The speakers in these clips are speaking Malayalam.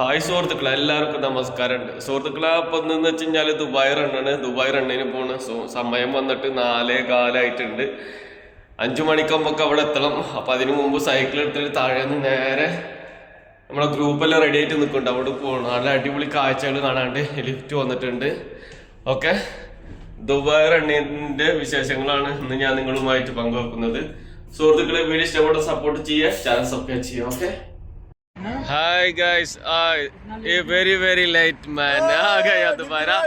ഹായ് സുഹൃത്തുക്കളെ എല്ലാവർക്കും നമസ്കാരമുണ്ട്. സുഹൃത്തുക്കളെ അപ്പം എന്ന് വെച്ച് കഴിഞ്ഞാൽ ദുബായ് റണ്ണാണ് ദുബായ് റണ്ണിന് പോണ്. സമയം വന്നിട്ട് നാലേ കാലായിട്ടുണ്ട്. അഞ്ചു മണിക്കാകുമ്പോൾ അവിടെ എത്തണം. അപ്പം അതിനു മുമ്പ് സൈക്കിൾ എടുത്തിട്ട് താഴെ നിന്ന് നേരെ നമ്മളെ ഗ്രൂപ്പെല്ലാം റെഡി ആയിട്ട് നിൽക്കുന്നുണ്ട് അവിടെ പോകണം നല്ല അടിപൊളി കാഴ്ചകൾ കാണാണ്ട് ലിഫ്റ്റ് വന്നിട്ടുണ്ട്. ഓക്കെ ദുബായ് റണ്ണിന്റെ വിശേഷങ്ങളാണ് ഇന്ന് ഞാൻ നിങ്ങളുമായിട്ട് പങ്കുവെക്കുന്നത്. സുഹൃത്തുക്കളെ വീഡിയോ ഇഷ്ടപ്പെട്ട സപ്പോർട്ട് ചെയ്യുക. ചാനൽ സബ്സ്ക്രൈബ് ചെയ്യുക. ഓക്കെ हाय गाइस ये वेरी वेरी लाइट मैन आ गया दोबारा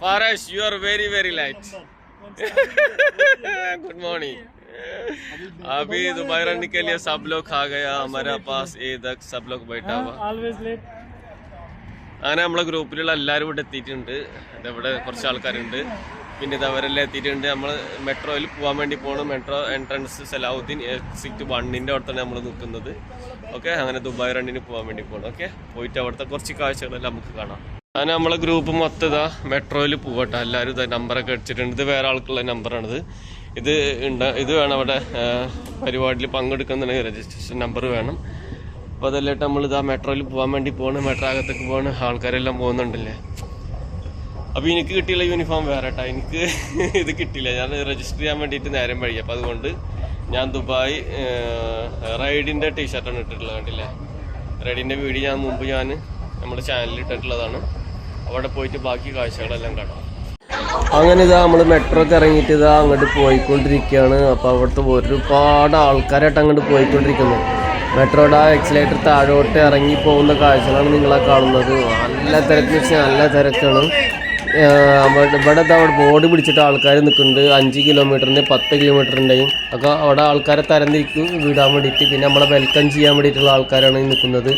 फारश you are very very light good morning अभी दुबई रन के लिए सब लोग आ गया हमारे पास ये तक सब लोग बैठा हुआ always late അങ്ങനെ നമ്മളെ ഗ്രൂപ്പിലുള്ള എല്ലാവരും ഇവിടെ എത്തിയിട്ടുണ്ട് ഇവിടെ കുറച്ച് ആൾക്കാരുണ്ട് പിന്നെ ഇത് അവരെല്ലാം എത്തിയിട്ടുണ്ട് നമ്മൾ മെട്രോയിൽ പോകാൻ വേണ്ടി പോകണം മെട്രോ എൻട്രൻസ് സലാഹുദ്ദീൻ എക്സിറ്റ് വണ്ണിൻ്റെ അവിടുത്താണ് നമ്മൾ നിൽക്കുന്നത് ഓക്കെ അങ്ങനെ ദുബായ് റണ്ണിന് പോകാൻ വേണ്ടി പോകണം ഓക്കെ പോയിട്ട് അവിടുത്തെ കുറച്ച് കാഴ്ചകളെല്ലാം നമുക്ക് കാണാം. അങ്ങനെ നമ്മളെ ഗ്രൂപ്പ് മൊത്തം ഇതാ മെട്രോയിൽ പോകട്ടെ എല്ലാവരും ഇതാ നമ്പറൊക്കെ അടിച്ചിട്ടുണ്ട്. ഇത് വേറെ ആൾക്കുള്ള നമ്പറാണിത് ഇത് ഉണ്ട് ഇത് വേണം അവിടെ പരിപാടിയിൽ പങ്കെടുക്കുന്നുണ്ടെങ്കിൽ രജിസ്ട്രേഷൻ നമ്പർ വേണം. അപ്പോൾ അതല്ലായിട്ട് നമ്മൾ ഇതാ മെട്രോയിൽ പോകാൻ വേണ്ടി പോകണം മെട്രോ അകത്തേക്ക് പോകണം ആൾക്കാരെല്ലാം പോകുന്നുണ്ടല്ലേ? അപ്പോൾ എനിക്ക് കിട്ടിയുള്ള യൂണിഫോം വേറെ കേട്ടോ എനിക്ക് ഇത് കിട്ടിയില്ല. ഞാൻ രജിസ്റ്റർ ചെയ്യാൻ വേണ്ടിയിട്ട് നേരം വഴി അപ്പോൾ അതുകൊണ്ട് ഞാൻ ദുബായ് റൈഡിന്റെ ടീഷർട്ടാണ് ഇട്ടിട്ടുള്ളത് കണ്ടില്ലേ? റൈഡിന്റെ വീഡിയോ ഞാൻ മുമ്പ് ഞാൻ നമ്മുടെ ചാനലിൽ ഇട്ടിട്ടുള്ളതാണ്. അവിടെ പോയിട്ട് ബാക്കി കാഴ്ചകളെല്ലാം കാണാം. അങ്ങനെ ഇതാ നമ്മൾ മെട്രോ ഒക്കെ ഇറങ്ങിയിട്ട് ഇതാ അങ്ങോട്ട് പോയിക്കൊണ്ടിരിക്കുകയാണ്. അപ്പോൾ അവിടുത്തെ ഒരുപാട് ആൾക്കാരായിട്ട് അങ്ങോട്ട് പോയിക്കൊണ്ടിരിക്കുന്നു. മെട്രോയുടെ എക്സിലേറ്റർ താഴോട്ട് ഇറങ്ങി പോകുന്ന കാഴ്ചകളാണ് നിങ്ങളെ കാണുന്നത്. നല്ല തിരക്ക് വെച്ചാൽ നല്ല തിരക്കാണ്. ഇവിടെ അവിടെ ബോർഡ് പിടിച്ചിട്ട് ആൾക്കാർ നിൽക്കുന്നുണ്ട് അഞ്ച് കിലോമീറ്ററിന്റെ പത്ത് കിലോമീറ്ററിന്റെയും ഒക്കെ അവിടെ ആൾക്കാരെ തരംതിരിക്കും വിടാൻ വേണ്ടിയിട്ട്. പിന്നെ നമ്മളെ വെൽക്കം ചെയ്യാൻ വേണ്ടിയിട്ടുള്ള ആൾക്കാരാണ് നിൽക്കുന്നത്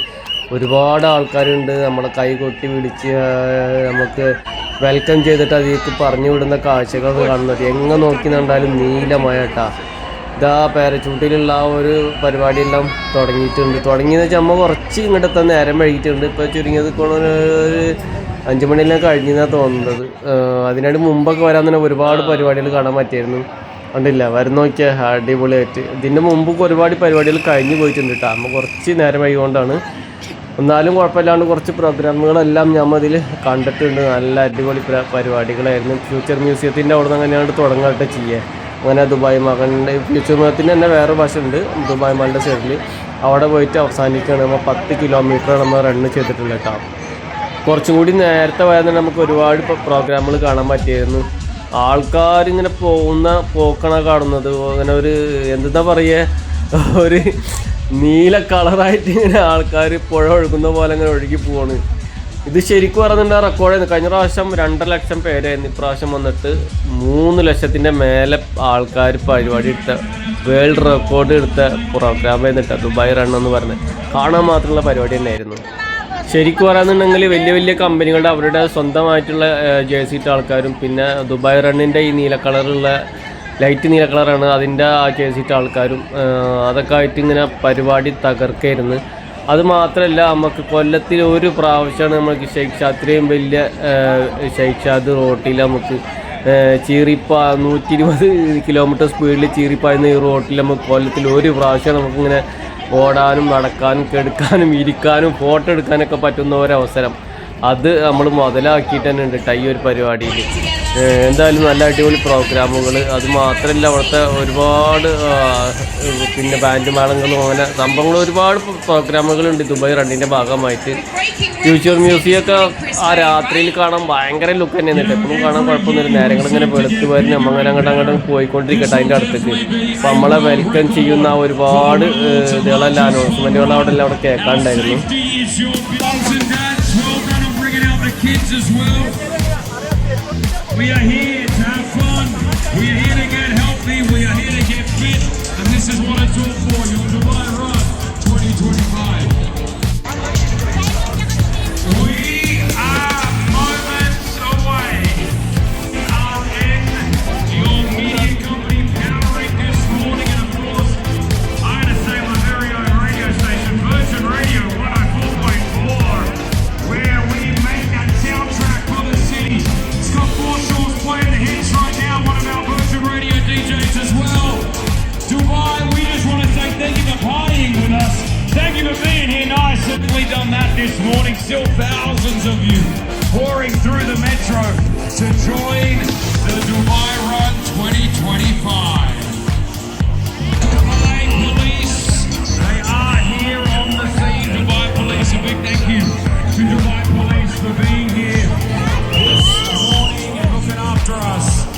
ഒരുപാട് ആൾക്കാരുണ്ട്. നമ്മളെ കൈ കൊട്ടി വിളിച്ച് നമുക്ക് വെൽക്കം ചെയ്തിട്ട് അതിലേക്ക് പറഞ്ഞു വിടുന്ന കാഴ്ചകളൊക്കെ കാണുന്നത്. എങ്ങനെ നോക്കി കണ്ടാലും നീലമയട്ടാ ഇതാ പാരച്ചൂട്ടിലുള്ള ആ ഒരു പരിപാടിയെല്ലാം തുടങ്ങിയിട്ടുണ്ട്. തുടങ്ങിയെന്ന് വെച്ചാൽ നമ്മൾ കുറച്ച് ഇങ്ങോട്ട് എത്താൻ നേരം വൈകിട്ടുണ്ട് ഇപ്പോൾ ചുരുങ്ങിയത് ഒരു അഞ്ച് മണിയെല്ലാം കഴിഞ്ഞെന്നാണ് തോന്നുന്നത്. അതിനായിട്ട് മുമ്പൊക്കെ വരാൻ തന്നെ ഒരുപാട് പരിപാടികൾ കാണാൻ പറ്റിയായിരുന്നു. കണ്ടില്ല വരുന്ന നോക്കിയാൽ അടിപൊളിയായിട്ട്. ഇതിന്റെ മുമ്പ് ഒരുപാട് പരിപാടികൾ കഴിഞ്ഞു പോയിട്ടുണ്ട് കേട്ടോ അമ്മ കുറച്ച് നേരം വൈകൊണ്ടാണ് എന്നാലും കുഴപ്പമില്ലാണ്ട് കുറച്ച് പ്രോഗ്രാമുകളെല്ലാം ഞാൻ അതിൽ കണ്ടിട്ടുണ്ട്. നല്ല അടിപൊളി പരിപാടികളായിരുന്നു. ഫ്യൂച്ചർ മ്യൂസിയത്തിന്റെ അവിടെ നിന്ന് അങ്ങനെയാണ് തുടങ്ങാട്ടെ ചെയ്യുക അങ്ങനെ ദുബായ് മകന്റെ ഫ്യൂച്ചർ മ്യൂസിയത്തിന്റെ തന്നെ വേറെ ഭാഷ ഉണ്ട് ദുബായ് മകളുടെ സൈഡിൽ അവിടെ പോയിട്ട് അവസാനിക്കുകയാണ്. നമ്മൾ പത്ത് കിലോമീറ്റർ നമ്മൾ റണ്ണ് ചെയ്തിട്ടുള്ളത് കേട്ടോ കുറച്ചും കൂടി നേരത്തെ പോയാൽ നമുക്ക് ഒരുപാട് പ്രോഗ്രാമുകൾ കാണാൻ പറ്റിയായിരുന്നു ആൾക്കാരിങ്ങനെ പോകുന്ന പോക്കണ കാണുന്നത് അങ്ങനെ ഒരു എന്താ പറയുക ഒരു നീല കളറായിട്ട് ഇങ്ങനെ ആൾക്കാർ പുഴ ഒഴുകുന്ന പോലെ അങ്ങനെ ഒഴുകി പോവാണ്. ഇത് ശരിക്കും പറഞ്ഞിട്ടുണ്ടെങ്കിൽ റെക്കോർഡായിരുന്നു കഴിഞ്ഞ പ്രാവശ്യം രണ്ടര ലക്ഷം പേരായിരുന്നു. ഇപ്രാവശ്യം വന്നിട്ട് മൂന്ന് ലക്ഷത്തിന്റെ മേലെ ആൾക്കാർ പരിപാടി എടുത്ത വേൾഡ് റെക്കോർഡ് എടുത്ത പ്രോഗ്രാം ആയിരുന്നിട്ട് ദുബായ് റൺ എന്ന് പറഞ്ഞ്. കാണാൻ മാത്രമുള്ള പരിപാടി തന്നെയായിരുന്നു. ശരിക്കും പറയാന്നുണ്ടെങ്കിൽ വലിയ വലിയ കമ്പനികളുടെ അവരുടെ സ്വന്തമായിട്ടുള്ള ജേഴ്സി ഇട്ട ആൾക്കാരും പിന്നെ ദുബായ് റണ്ണിന്റെ ഈ നീല കളറുള്ള ലൈറ്റ് നീല കളറാണ് അതിന്റെ ആ ജേഴ്സി ഇട്ട ആൾക്കാരും അതൊക്കെ ആയിട്ട് ഇങ്ങനെ പരിപാടി തകർക്കായിരുന്നു അത് മാത്രമല്ല നമുക്ക് കൊല്ലത്തിൽ ഒരു പ്രാവശ്യമാണ് നമുക്ക് ഷെയ്ഖ് അത്രയും വലിയ ഷെയ്ഖ് ഷാദ് റോട്ടിൽ നമുക്ക് ചീറിപ്പാ നൂറ്റി ഇരുപത് കിലോമീറ്റർ സ്പീഡിൽ ചീറിപ്പായുന്ന ഈ റോട്ടിൽ നമുക്ക് കൊല്ലത്തിൽ ഒരു പ്രാവശ്യം നമുക്കിങ്ങനെ ഓടാനും നടക്കാനും കെടുക്കാനും ഇരിക്കാനും ഫോട്ടോ എടുക്കാനൊക്കെ പറ്റുന്ന ഒരവസരം അത് നമ്മൾ മുതലാക്കിയിട്ട് തന്നെ ഉണ്ട് ടൈ ഒരു പരിപാടിയിൽ എന്തായാലും നല്ല അടിപൊളി പ്രോഗ്രാമുകൾ അത് മാത്രമല്ല അവിടുത്തെ ഒരുപാട് പിന്നെ ബാൻഡ് മേളങ്ങളും അങ്ങനെ സംഭവങ്ങൾ ഒരുപാട് പ്രോഗ്രാമുകളുണ്ട് ദുബായ് റണ്ണിന്റെ ഭാഗമായിട്ട്. ഫ്യൂച്ചർ മ്യൂസിയൊക്കെ ആ രാത്രിയിൽ കാണാൻ ഭയങ്കര ലുക്ക് തന്നെയാണ് എപ്പോഴും കാണാൻ കുഴപ്പമൊന്നുമില്ല. നേരങ്ങൾ ഇങ്ങനെ വെളുത്ത് വരുന്ന. അങ്ങനെ അങ്ങോട്ട് അങ്ങോട്ട് പോയിക്കൊണ്ടിരിക്കട്ടെ അതിന്റെ അടുത്തേക്ക്. അപ്പം നമ്മളെ വെൽക്കം ചെയ്യുന്ന ഒരുപാട് ഇതുകളെല്ലാം അനൗൺസ്മെന്റുകൾ അവിടെ എല്ലാം അവിടെ കേൾക്കാണ്ടായിരുന്നു bringing out the kids as well. We are here to have fun. We are here to get healthy. We are here to get fit. And this is what it's all for. Your Astros.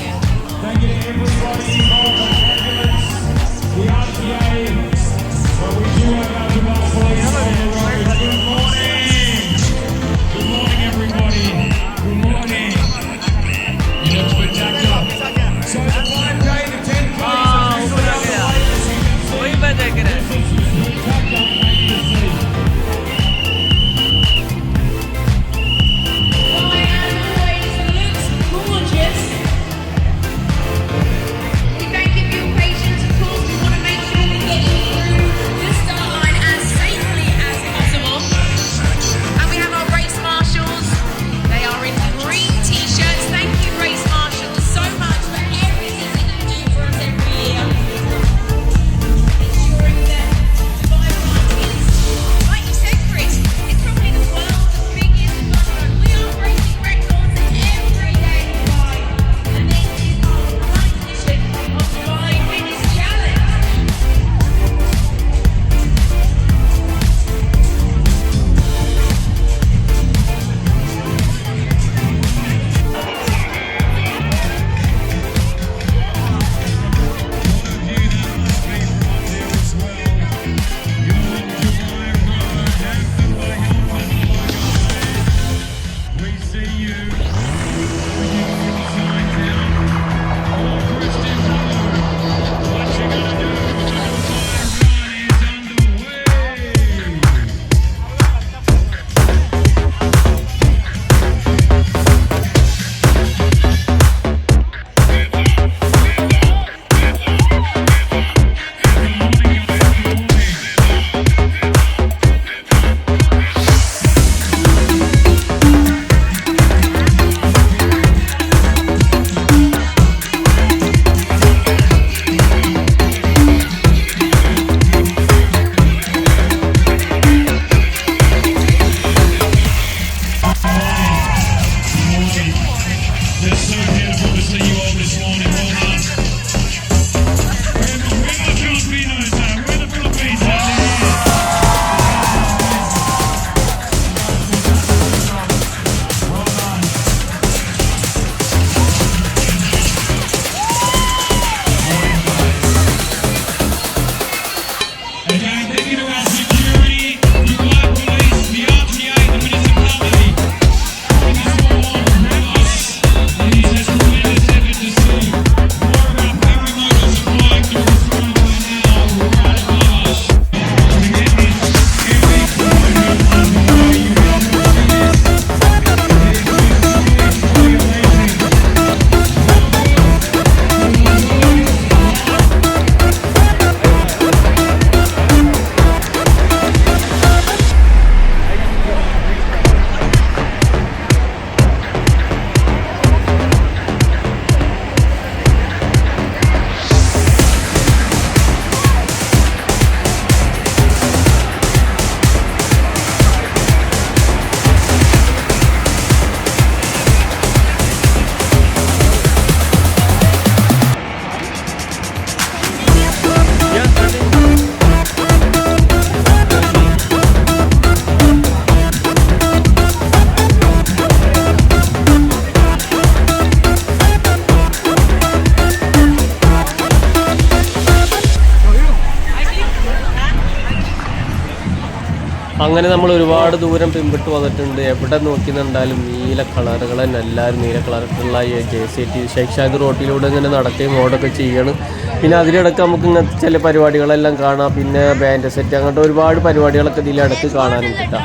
അങ്ങനെ നമ്മൾ ഒരുപാട് ദൂരം പിമ്പിട്ട് വന്നിട്ടുണ്ട്. എവിടെ നോക്കി നിന്നാലും നീല കളറുകൾ തന്നെ. എല്ലാവരും നീല കളറിലുള്ള ജെ സി ടി ഷേഖ് റോട്ടിലൂടെ ഇങ്ങനെ നടക്കുകയും ഓടൊക്കെ ചെയ്യണം. പിന്നെ അതിലിടക്ക് നമുക്ക് ഇങ്ങനത്തെ ചില പരിപാടികളെല്ലാം കാണാം. പിന്നെ ബാൻഡ് സെറ്റ് അങ്ങനത്തെ ഒരുപാട് പരിപാടികളൊക്കെ ഇതിലിടക്ക് കാണാനും കിട്ടാം.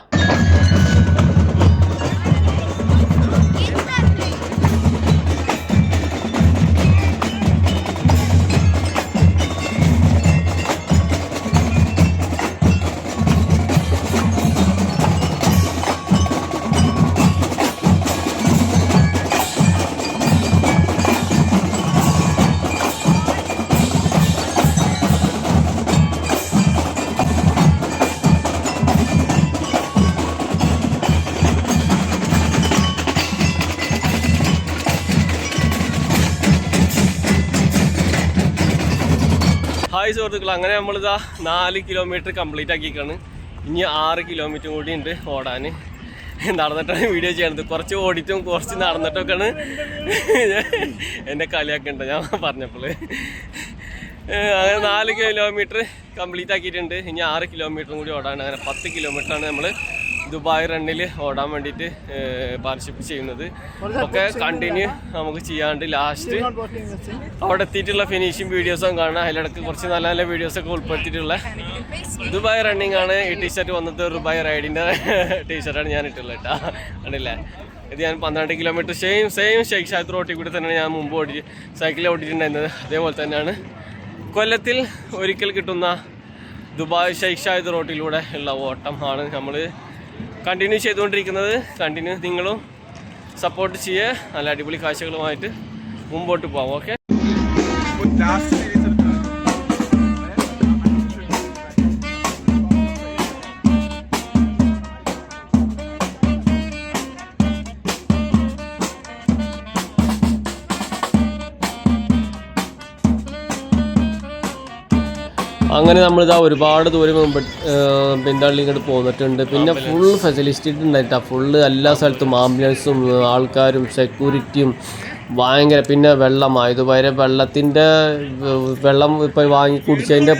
സുഹൃത്തുക്കൾ അങ്ങനെ നമ്മളിതാ നാല് കിലോമീറ്റർ കംപ്ലീറ്റ് ആക്കിക്കാണ് ഇനി ആറ് കിലോമീറ്റർ കൂടി ഉണ്ട് ഓടാൻ നടന്നിട്ടാണ് വീഡിയോ ചെയ്യണത്. കുറച്ച് ഓടിറ്റും കുറച്ച് നടന്നിട്ടൊക്കെയാണ് എന്നെ കളിയാക്കണ്ട ഞാൻ പറഞ്ഞപ്പോൾ അങ്ങനെ നാല് കിലോമീറ്റർ കംപ്ലീറ്റ് ആക്കിയിട്ടുണ്ട്. ഇനി ആറ് കിലോമീറ്ററും കൂടി ഓടാൻ അങ്ങനെ പത്ത് കിലോമീറ്ററാണ് നമ്മൾ ദുബായ് റണ്ണിൽ ഓടാൻ വേണ്ടിയിട്ട് പാർട്ടിസിപ്പേറ്റ് ചെയ്യുന്നത്. ഒക്കെ കണ്ടിന്യൂ നമുക്ക് ചെയ്യാണ്ട് ലാസ്റ്റ് അവിടെ എത്തിയിട്ടുള്ള ഫിനിഷിങ് വീഡിയോസും കാണാം അതിലിടക്ക് കുറച്ച് നല്ല നല്ല വീഡിയോസൊക്കെ ഉൾപ്പെടുത്തിയിട്ടുള്ള ദുബായ് റണ്ണിങ് ആണ്. ഈ ടീഷർട്ട് വന്നത് ദുബായ് റൈഡിന്റെ ടീഷർട്ടാണ് ഞാൻ ഇട്ടുള്ളത് കേട്ടോ. കണ്ടില്ലേ? ഇത് ഞാൻ പന്ത്രണ്ട് കിലോമീറ്റർ സെയിം സെയിം ഷെയ്ഖ് ഷാദ് റോട്ടിൽ കൂടി തന്നെയാണ് ഞാൻ മുമ്പ് ഓടി സൈക്കിളിൽ ഓടിയിട്ടുണ്ടായിരുന്നത്. അതേപോലെ തന്നെയാണ് കൊല്ലത്തിൽ ഒരിക്കൽ കിട്ടുന്ന ദുബായ് ഷെയ്ഖ് ഷാഹിദ് റോട്ടിലൂടെ ഉള്ള ഓട്ടം ആണ് നമ്മൾ കണ്ടിന്യൂ ചെയ്തുകൊണ്ടിരിക്കുന്നത്. കണ്ടിന്യൂ നിങ്ങളും സപ്പോർട്ട് ചെയ്യുക നല്ല അടിപൊളി കാഴ്ചകളുമായിട്ട് മുമ്പോട്ട് പോകാം ഓക്കെ അങ്ങനെ നമ്മളിതാ ഒരുപാട് ദൂരം മുമ്പ് പിന്താള്ളി ഇങ്ങോട്ട് പോന്നിട്ടുണ്ട്. പിന്നെ ഫുൾ ഫെസിലിറ്റി ഉണ്ടായിട്ടാ ഫുള്ള് എല്ലാ സ്ഥലത്തും ആംബുലൻസും ആൾക്കാരും സെക്യൂരിറ്റിയും ഭയങ്കര പിന്നെ വെള്ളം. ഇതുവരെ വെള്ളത്തിന്റെ വെള്ളം ഇപ്പോൾ വാങ്ങി കുടിച്ചതിന്റെ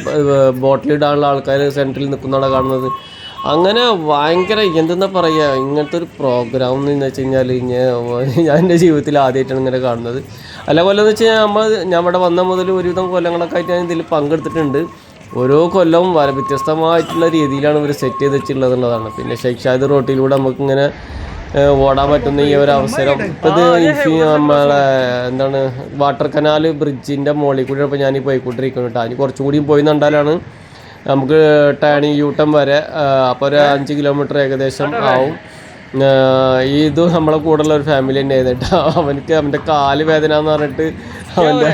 ബോട്ടിലിടാനുള്ള ആൾക്കാർ സെന്ററിൽ നിൽക്കുന്നതാണ് കാണുന്നത്. അങ്ങനെ ഭയങ്കര എന്തെന്നാ പറയുക ഇങ്ങനത്തെ ഒരു പ്രോഗ്രാം എന്ന് വെച്ച് കഴിഞ്ഞാൽ ഞാൻ എന്റെ ജീവിതത്തിൽ ആദ്യമായിട്ടാണ് ഇങ്ങനെ കാണുന്നത്. അല്ല കൊല്ലം എന്ന് വെച്ച് കഴിഞ്ഞാൽ നമ്മൾ ഞാൻ ഇവിടെ വന്ന മുതൽ ഒരുവിധം കൊല്ലങ്ങളൊക്കെ ആയിട്ട് ഞാൻ ഇതിൽ പങ്കെടുത്തിട്ടുണ്ട്. ഓരോ കൊല്ലവും വളരെ വ്യത്യസ്തമായിട്ടുള്ള രീതിയിലാണ് ഇവർ സെറ്റ് ചെയ്ത് വെച്ചിട്ടുള്ളത് എന്നുള്ളതാണ് പിന്നെ ശൈക്ഷാദി റോട്ടിലൂടെ നമുക്കിങ്ങനെ ഓടാൻ പറ്റുന്ന ഈ ഒരു അവസരം. ഇത് നമ്മളെ എന്താണ് വാട്ടർ കനാൽ ബ്രിഡ്ജിന്റെ മുകളിൽ കൂടി ഇപ്പോൾ ഞാൻ പോയിക്കൊണ്ടിരിക്കുന്നു കേട്ടോ അതിന് കുറച്ചും കൂടി പോയി കണ്ടാലാണ് നമുക്ക് ടേണി യൂട്ടം വരെ അപ്പോൾ ഒരു അഞ്ച് കിലോമീറ്റർ ഏകദേശം ആവും. ഇത് നമ്മളെ കൂടെയുള്ള ഒരു ഫാമിലി തന്നെ ആയിരുന്നു അവനക്ക് അവന്റെ കാൽ വേദന എന്ന് പറഞ്ഞിട്ട് അവന്റെ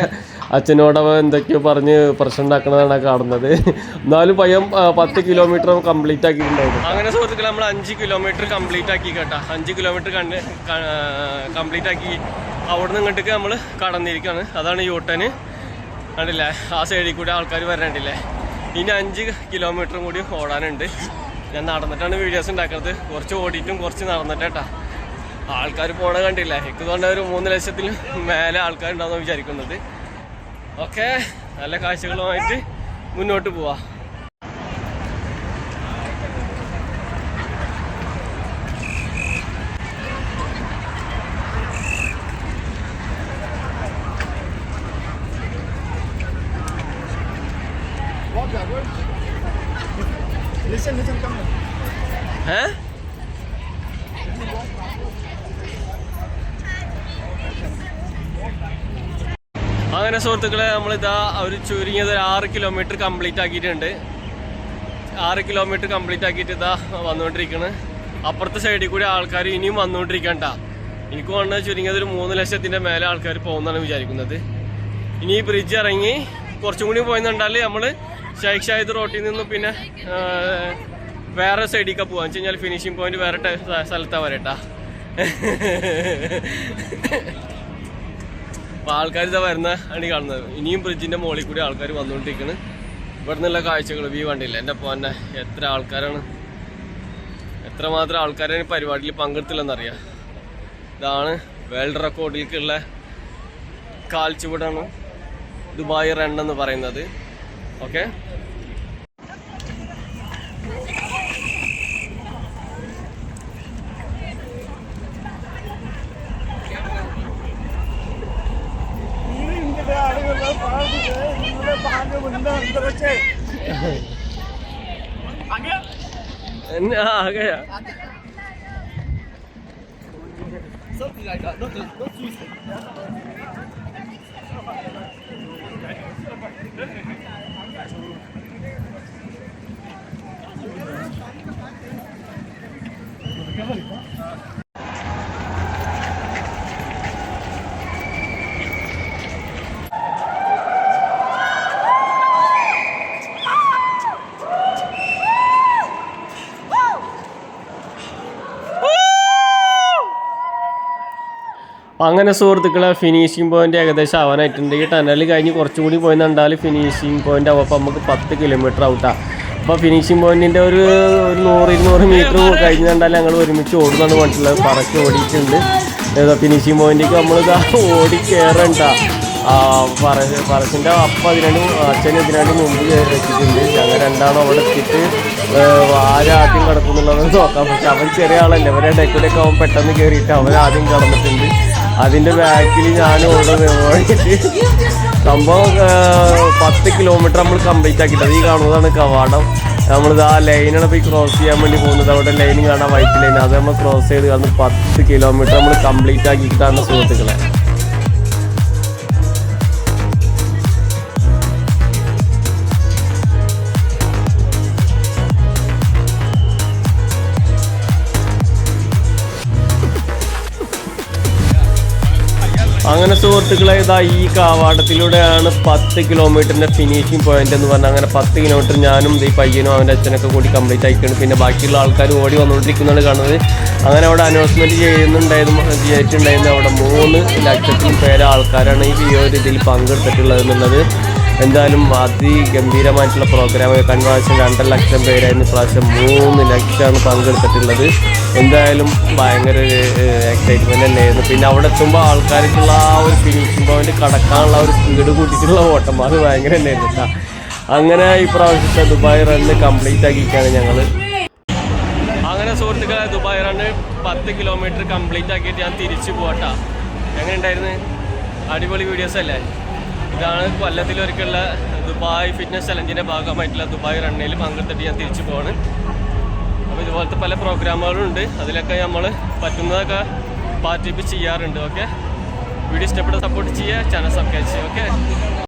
അച്ഛനോട് അവൻ എന്തൊക്കെയോ പറഞ്ഞ് പ്രശ്നം ഉണ്ടാക്കണതാണ് കാണുന്നത്. എന്നാലും പയ്യം പത്ത് കിലോമീറ്റർ കംപ്ലീറ്റ് ആക്കിയിട്ടുണ്ടായിരുന്നു. അങ്ങനെ സുഹൃത്തുക്കളെ നമ്മൾ അഞ്ച് കിലോമീറ്റർ കംപ്ലീറ്റ് ആക്കി കേട്ടോ. അഞ്ച് കിലോമീറ്റർ കണ്ട് കംപ്ലീറ്റ് ആക്കി അവിടെ നിന്ന് ഇങ്ങോട്ടേക്ക് നമ്മൾ കടന്നിരിക്കുകയാണ് അതാണ് യൂട്ടന് കണ്ടില്ലേ? ആ സൈഡിൽ കൂടി ആൾക്കാർ വരണ്ടില്ലേ? ഇനി അഞ്ച് കിലോമീറ്ററും കൂടി ഓടാനുണ്ട്. ഞാൻ നടന്നിട്ടാണ് വീഡിയോസ് ഉണ്ടാക്കുന്നത് കുറച്ച് ഓടിയിട്ടും കുറച്ച് നടന്നിട്ടേട്ടാ ആൾക്കാർ പോണ കണ്ടില്ല? എനിക്ക് തോന്നുന്ന ഒരു മൂന്ന് ലക്ഷത്തിൽ മേലെ ആൾക്കാരുണ്ടാവുന്ന വിചാരിക്കുന്നത്. ഓക്കെ നല്ല കാഴ്ചകളുമായിട്ട് മുന്നോട്ട് പോവാ ഏ അങ്ങനെ സുഹൃത്തുക്കളെ നമ്മളിതാ ഒരു ചുരുങ്ങിയത് ഒരു ആറ് കിലോമീറ്റർ കംപ്ലീറ്റ് ആക്കിയിട്ടുണ്ട്. ആറ് കിലോമീറ്റർ കംപ്ലീറ്റ് ആക്കിയിട്ട് ഇതാ വന്നുകൊണ്ടിരിക്കുന്നത് അപ്പുറത്തെ സൈഡിൽ കൂടി ആൾക്കാർ ഇനിയും വന്നുകൊണ്ടിരിക്കണ്ട. എനിക്ക് വന്ന് ചുരുങ്ങിയത് ഒരു മൂന്ന് ലക്ഷത്തിന്റെ മേലെ ആൾക്കാർ പോകുന്നതാണ് വിചാരിക്കുന്നത്. ഇനി ഈ ബ്രിഡ്ജ് ഇറങ്ങി കുറച്ചും കൂടി പോയെന്നുണ്ടാൽ നമ്മൾ ഷൈഖ് ഷാഹിദ് റോട്ടിൽ നിന്ന് പിന്നെ വേറെ സൈഡിലേക്ക് പോകാൻ വെച്ച് കഴിഞ്ഞാൽ ഫിനിഷിംഗ് പോയിന്റ് വേറെ സ്ഥലത്താണ് വരട്ടാ. അപ്പൊ ആൾക്കാർ ഇതാ വരുന്ന ആണ് കാണുന്നത്. ഇനിയും ബ്രിഡ്ജിന്റെ മുകളിൽ കൂടി ആൾക്കാർ വന്നുകൊണ്ടിരിക്കുന്നു ഇവിടെ നിന്നുള്ള കാഴ്ചകൾ വ്യൂ കണ്ടില്ല? എന്റെ പോന്നെ എത്ര ആൾക്കാരാണ്? എത്രമാത്രം ആൾക്കാരാണ് പരിപാടിയിൽ പങ്കെടുത്തില്ലെന്നറിയാം. ഇതാണ് വേൾഡ് റെക്കോർഡിലേക്കുള്ള കാൽച്ചുവടാണ് ദുബായ് റൺ എന്ന് പറയുന്നത്. ഓക്കെ? à, cái à Thank you. गया അങ്ങനെ സുഹൃത്തുക്കളെ ഫിനിഷിംഗ് പോയിന്റ് ഏകദേശം ആവാനായിട്ടുണ്ട്. ഈ ടനൽ കഴിഞ്ഞ് കുറച്ചും കൂടി പോയി കണ്ടാൽ ഫിനിഷിംഗ് പോയിന്റ് ആവും. അപ്പോൾ നമുക്ക് പത്ത് കിലോമീറ്റർ ഔട്ടാ അപ്പോൾ ഫിനിഷിംഗ് പോയിന്റിന്റെ ഒരു ഒരു നൂറ് ഇരുന്നൂറ് മീറ്റർ കഴിഞ്ഞ് കണ്ടാൽ ഞങ്ങൾ ഒരുമിച്ച് ഓടുന്നതാണ് പറഞ്ഞിട്ടുള്ളത് പറച്ച് ഓടിയിട്ടുണ്ട്. ഏതാ ഫിനിഷിംഗ് പോയിന്റിലേക്ക് നമ്മളിതാ ഓടി കയറണ്ട ആ പറ- പറച്ചിന്റെ അപ്പം അതിനാണ്ട് അച്ഛൻ ഇതിനാണ്ട് മുമ്പ് വെച്ചിട്ടുണ്ട്. ഞങ്ങൾ രണ്ടാളും അവിടെ എത്തിയിട്ട് ആരാദ്യം കിടക്കുന്നുള്ളതെന്ന് നോക്കാം. പക്ഷെ അവൻ ചെറിയ ആളല്ലേ. അവരെ ഡെക്കൂടെയൊക്കെ അവൻ പെട്ടെന്ന് കയറിയിട്ട് അവൻ ആദ്യം കിടന്നിട്ടുണ്ട്. അതിന്റെ ബാക്കിൽ ഞാൻ ഓടുന്നത് സംഭവം പത്ത് കിലോമീറ്റർ നമ്മൾ കംപ്ലീറ്റ് ആക്കിയിട്ടത്. ഈ കാണുന്നതാണ് കവാടം. നമ്മളിത് ആ ലൈനാണ് പോയി ക്രോസ് ചെയ്യാൻ വേണ്ടി പോകുന്നത്. അവിടെ ലൈനും കാണാൻ വൈറ്റ് ലൈൻ അത് നമ്മൾ ക്രോസ് ചെയ്ത് കാരണം പത്ത് കിലോമീറ്റർ നമ്മൾ കംപ്ലീറ്റ് ആക്കിയിട്ടാണ് സുഹൃത്തുക്കളെ. അങ്ങനെ സുഹൃത്തുക്കളെ ഇതാ ഈ കാവാടത്തിലൂടെയാണ് പത്ത് കിലോമീറ്ററിന്റെ ഫിനിഷിംഗ് പോയിന്റ് എന്ന് പറഞ്ഞാൽ അങ്ങനെ പത്ത് കിലോമീറ്റർ ഞാനും ഈ പയ്യനും അവന്റെ അച്ഛനൊക്കെ കൂടി കംപ്ലീറ്റ് ആയിട്ടുണ്ട് പിന്നെ ബാക്കിയുള്ള ആൾക്കാർ ഓടി വന്നുകൊണ്ടിരിക്കുന്നതാണ് കാണുന്നത്. അങ്ങനെ അവിടെ അനൗൺസ്മെന്റ് ചെയ്യുന്നുണ്ടായിരുന്നു ചെയ്തിട്ടുണ്ടായിരുന്നു. അവിടെ മൂന്ന് ലക്ഷത്തിൽ പേരെ ആൾക്കാരാണ് ഈ ഒരു ഇതിൽ പങ്കെടുത്തിട്ടുള്ളത് എന്നുള്ളത്. എന്തായാലും അതിഗംഭീരമായിട്ടുള്ള പ്രോഗ്രാം കൺവാശം രണ്ടര ലക്ഷം പേരായിരുന്നു. പ്രാവശ്യം മൂന്ന് ലക്ഷമാണ് പങ്കെടുത്തിട്ടുള്ളത്. എന്തായാലും ഭയങ്കര എക്സൈറ്റ്മെന്റ് തന്നെയായിരുന്നു. പിന്നെ അവിടെ എത്തുമ്പോൾ ആൾക്കാർക്കുള്ള ആ ഒരു ഫിനിഷിംഗ് പോയിന്റ് കടക്കാനുള്ള ഒരു സ്പീഡ് കൂട്ടിയിട്ടുള്ള ഓട്ടം അത് ഭയങ്കര തന്നെയായിരുന്നു കേട്ടോ. അങ്ങനെ ഈ പ്രാവശ്യത്തെ ദുബായ് റണ്ണ് കംപ്ലീറ്റ് ആക്കിയിട്ടാണ് ഞങ്ങൾ അങ്ങനെ സുഹൃത്തുക്കളെ ദുബായ് റണ്ണ് പത്ത് കിലോമീറ്റർ കംപ്ലീറ്റ് ആക്കിയിട്ട് ഞാൻ തിരിച്ചു പോകട്ടാ എങ്ങനെ ഉണ്ടായിരുന്നു അടിപൊളി വീഡിയോസ് അല്ലേ? ഇതാണ് കൊല്ലത്തിലൊരിക്കലുള്ള ദുബായ് ഫിറ്റ്നസ് ചലഞ്ചിന്റെ ഭാഗമായിട്ടുള്ള ദുബായ് റണ്ണിൽ പങ്കെടുത്തിട്ട് ഞാൻ തിരിച്ചു പോവാണ്. അപ്പോൾ ഇതുപോലത്തെ പല പ്രോഗ്രാമുകളും ഉണ്ട് അതിലൊക്കെ നമ്മൾ പറ്റുന്നതൊക്കെ പാർട്ടിസിപ്പേറ്റ് ചെയ്യാറുണ്ട് ഓക്കെ വീഡിയോ ഇഷ്ടപ്പെട്ട സപ്പോർട്ട് ചെയ്യുക ചാനൽ സബ്സ്ക്രൈബ് ചെയ്യുക ഓക്കെ